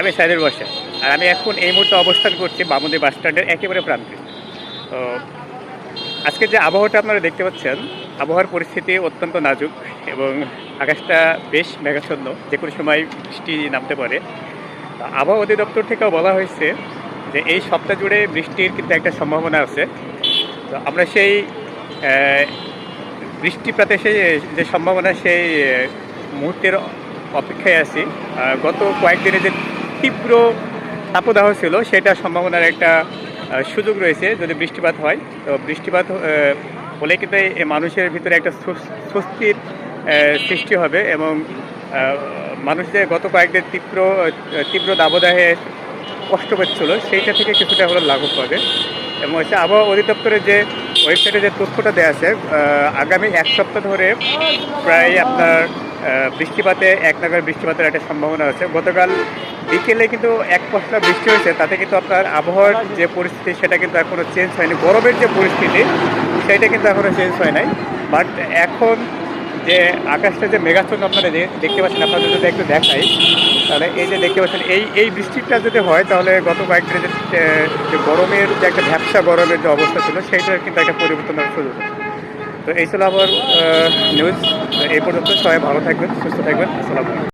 আমি সাইদের বসে। আর আমি এখন এই মুহূর্তে অবস্থান করছি বামুদি বাস স্ট্যান্ডের একেবারে প্রান্তে। তো আজকে যে আবহাওয়াটা আপনারা দেখতে পাচ্ছেন, আবহাওয়ার পরিস্থিতি অত্যন্ত নাজুক এবং আকাশটা বেশ মেঘাচ্ছন্ন, যে কোনো সময় বৃষ্টি নামতে পারে। আবহাওয়া অধিদপ্তর থেকেও বলা হয়েছে যে এই সপ্তাহ জুড়ে বৃষ্টির কিন্তু একটা সম্ভাবনা আছে। তো আমরা সেই বৃষ্টিপাতে সেই, যে সম্ভাবনা, সেই মুহূর্তের অপেক্ষায় আছি। গত কয়েকদিনে যে তীব্র তাপদাহ ছিল সেটার সম্ভাবনার একটা সুযোগ রয়েছে যদি বৃষ্টিপাত হয়। তো বৃষ্টিপাত হলে কিন্তু মানুষের ভিতরে একটা স্বস- স্বস্তির সৃষ্টি হবে এবং মানুষ যে গত কয়েকদিন তীব্র তীব্র দাবদাহে কষ্ট পাচ্ছিল সেইটা থেকে কিছুটা হলো লাঘব পাবে। এবং হচ্ছে আবহাওয়া অধিদপ্তরের যে ওয়েবসাইটে যে তথ্যটা দেওয়া আছে আগামী এক সপ্তাহ ধরে প্রায় আপনার বৃষ্টিপাতে, এক নাগার বৃষ্টিপাতের একটা সম্ভাবনা আছে। গতকাল বিকেলে কিন্তু এক পশলা বৃষ্টি হয়েছে, তাতে কিন্তু আপনার আবহাওয়ার যে পরিস্থিতি, সেটা কিন্তু এখনও চেঞ্জ হয়নি। গরমের যে পরিস্থিতি, সেটা কিন্তু এখনও চেঞ্জ হয় নাই। বাট এখন যে আকাশটা যে মেঘাচ্ছন্ন আপনারা দেখতে পাচ্ছেন, আপনাদের যদি একটু দেখাই, তাহলে এই যে দেখতে পাচ্ছেন, এই এই বৃষ্টিটা যদি হয়, তাহলে গত কয়েকদিনে যে গরমের যে একটা ভ্যাবসা গরমের যে অবস্থা ছিল, সেইটার কিন্তু একটা পরিবর্তন হওয়ার সুযোগ। তো এই ছিল আমার নিউজ এই পর্যন্ত সবাই ভালো থাকবেন সুস্থ থাকবেন। আসসালামু